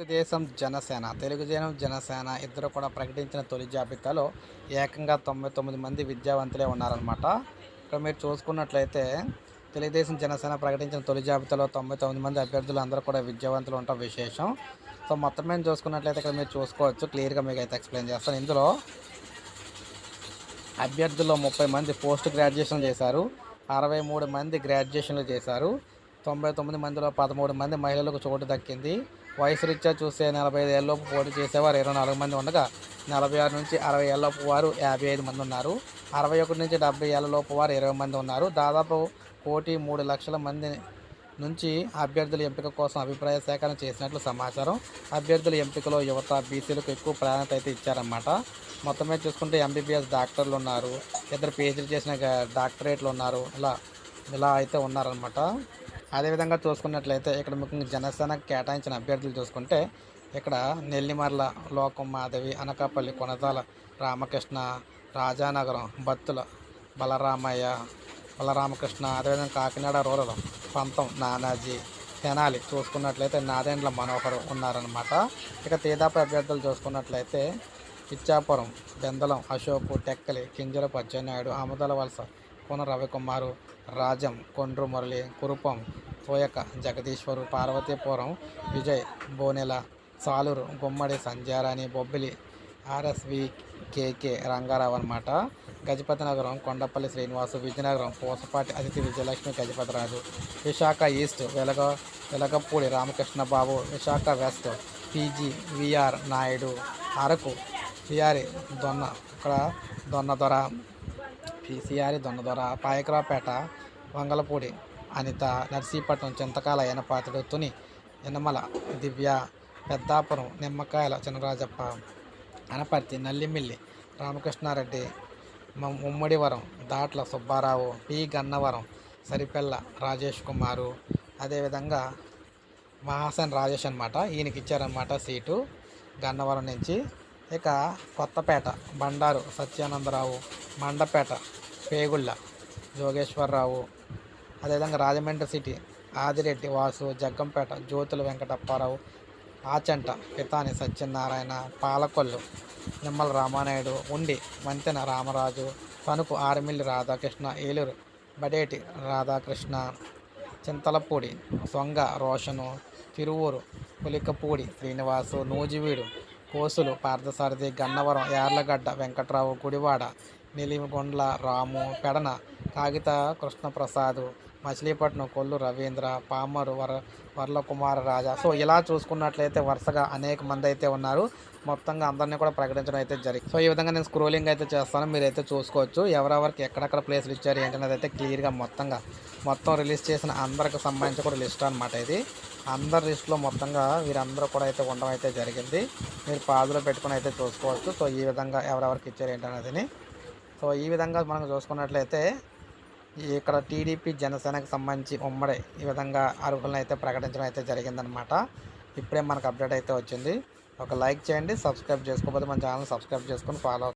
తెలుగుదేశం జనసేన తెలుగుదేశం జనసేన ఇద్దరు కూడా ప్రకటించిన తొలి జాబితాలో ఏకంగా తొంభై తొమ్మిది మంది విద్యావంతులే ఉన్నారనమాట ఇక్కడ మీరు చూసుకున్నట్లయితే తెలుగుదేశం జనసేన ప్రకటించిన తొలి జాబితాలో తొంభై తొమ్మిది మంది అభ్యర్థులు అందరూ కూడా విద్యావంతులు ఉండటం విశేషం. సో మొత్తం మీద చూసుకున్నట్లయితే ఇక్కడ మీరు చూసుకోవచ్చు క్లియర్గా మీకు అయితే ఎక్స్ప్లెయిన్ చేస్తాను. ఇందులో అభ్యర్థుల్లో ముప్పై మంది పోస్ట్ గ్రాడ్యుయేషన్ చేశారు అరవై మూడు మంది గ్రాడ్యుయేషన్లు చేశారు తొంభై తొమ్మిది మందిలో పదమూడు మంది మహిళలకు చోటు దక్కింది. వయసు రీత్యా చూస్తే నలభై ఐదు ఏళ్ళలోపు పోటీ చేసేవారు ఇరవై నాలుగు మంది ఉండగా నలభై ఆరు నుంచి అరవై ఏళ్ళలోపు వారు యాభై ఐదు మంది ఉన్నారు. అరవై ఒకటి నుంచి డెబ్బై ఏళ్ళలోపు వారు ఇరవై మంది ఉన్నారు. దాదాపు కోటి మూడు లక్షల మంది నుంచి అభ్యర్థుల ఎంపిక కోసం అభిప్రాయ సేకరణ చేసినట్లు సమాచారం. అభ్యర్థుల ఎంపికలో యువత బీసీలకు ఎక్కువ ప్రాధాన్యత అయితే ఇచ్చారన్నమాట. మొత్తమే చూసుకుంటే ఎంబీబీఎస్ డాక్టర్లు ఉన్నారు. ఇద్దరు పిహెచ్డీ చేసిన డాక్టరేట్లు ఉన్నారు. ఇలా ఇలా అయితే ఉన్నారనమాట అదేవిధంగా చూసుకున్నట్లయితే ఇక్కడ ముఖ్యంగా జనసేన కేటాయించిన అభ్యర్థులు చూసుకుంటే ఇక్కడ నెల్లిమర్ల లోకం మాధవి అనకాపల్లి కొనతాల రామకృష్ణ రాజానగరం బత్తుల బలరామయ్య బలరామకృష్ణ అదేవిధంగా కాకినాడ రూరల్ పంతం నానాజీ తెనాలి చూసుకున్నట్లయితే నాదెండ్ల మనోహర్ ఉన్నారనమాట ఇక తేదాప అభ్యర్థులు చూసుకున్నట్లయితే Ichchapuram Bendalam Ashok Tekkali కింజల Pachennaidu Amudalavalasa Kona Ravikumar Rajam Kondru Murali Kurupam Thoyaka జగదీశ్వరు Parvathipuram Vijay Bonela Saluru Gummadi Sanjarani Bobbili RSV KK Rangarao అనమాట గజపతి నగరం కొండపల్లి శ్రీనివాసు విజయనగరం పూసపాటి అతిథి Vijayalakshmi Gajapathiraju Visakha east Velaga Velagapudi Ramakrishna Babu Visakha west PG VR Naidu Araku Siyyari Donnu ఇక్కడ దొన్న దొర పీసీఆర్ దొన్న పాయకరావుపేట వంగలపూడి అనిత నర్సీపట్నం చింతకాల ఎనపాతడు తుని యనమల దివ్య పెద్దాపురం నిమ్మకాయల చినరాజప్ప అనపర్తి నల్లిమిల్లి రామకృష్ణారెడ్డి ముమ్మడివరం దాట్ల సుబ్బారావు పి. గన్నవరం సరిపెల్ల రాజేష్ కుమారు. అదేవిధంగా మహాసన్ రాజేష్ అనమాట ఈయనకి ఇచ్చారనమాట సీటు గన్నవరం నుంచి. ఇక కొత్తపేట బండారు సత్యానందరావు మండపేట పేగుళ్ళ జోగేశ్వరరావు. అదేవిధంగా రాజమండ్రి సిటీ ఆదిరెడ్డి వాసు జగ్గంపేట జ్యోతుల వెంకటప్పారావు ఆచంట పితాని సత్యనారాయణ పాలకొల్లు నిమ్మల రామానాయుడు ఉండి వంతెన రామరాజు తణుకు ఆర్మిల్లి రాధాకృష్ణ ఏలూరు బడేటి రాధాకృష్ణ చింతలపూడి సొంగ రోషను తిరువూరు పులికపూడి శ్రీనివాసు నూజివీడు కోసులు పార్థసారథి గన్నవరం యార్లగడ్డ వెంకట్రావు గుడివాడ నిలిమిగొండ్ల రాము పెడన కాగిత కృష్ణప్రసాద్ మచిలీపట్నం కొల్లు రవీంద్ర పామరు వర వరలకుమార రాజా. సో ఇలా చూసుకున్నట్లయితే వరుసగా అనేక మంది అయితే ఉన్నారు. మొత్తంగా అందరినీ కూడా ప్రకటించడం అయితే జరిగింది. సో ఈ విధంగా నేను స్క్రోలింగ్ అయితే చేస్తాను. మీరైతే చూసుకోవచ్చు. ఎవరెవరికి ఎక్కడెక్కడ ప్లేస్లు ఇచ్చారు ఏంటనేది అయితే క్లియర్గా మొత్తంగా మొత్తం రిలీజ్ చేసిన అందరికి సంబంధించి కూడా లిస్ట్ అనమాట ఇది. అందరి లిస్టులో మొత్తంగా వీరందరూ కూడా అయితే ఉండడం అయితే జరిగింది. మీరు పాదులో పెట్టుకుని అయితే చూసుకోవచ్చు. సో ఈ విధంగా ఎవరెవరికి ఇచ్చారు ఏంటనేది సో ఈ విధంగా మనం చూసుకున్నట్లయితే ఇక్కడ టీడీపీ జనసేనకు సంబంధించి ఉమ్మడి ఈ విధంగా అర్హులను అయితే ప్రకటించడం అయితే జరిగిందనమాట. ఇప్పుడే మనకు అప్డేట్ అయితే వచ్చింది. ఒక లైక్ చేయండి సబ్స్క్రైబ్ చేసుకోకపోతే మన ఛానల్ సబ్స్క్రైబ్ చేసుకొని ఫాలో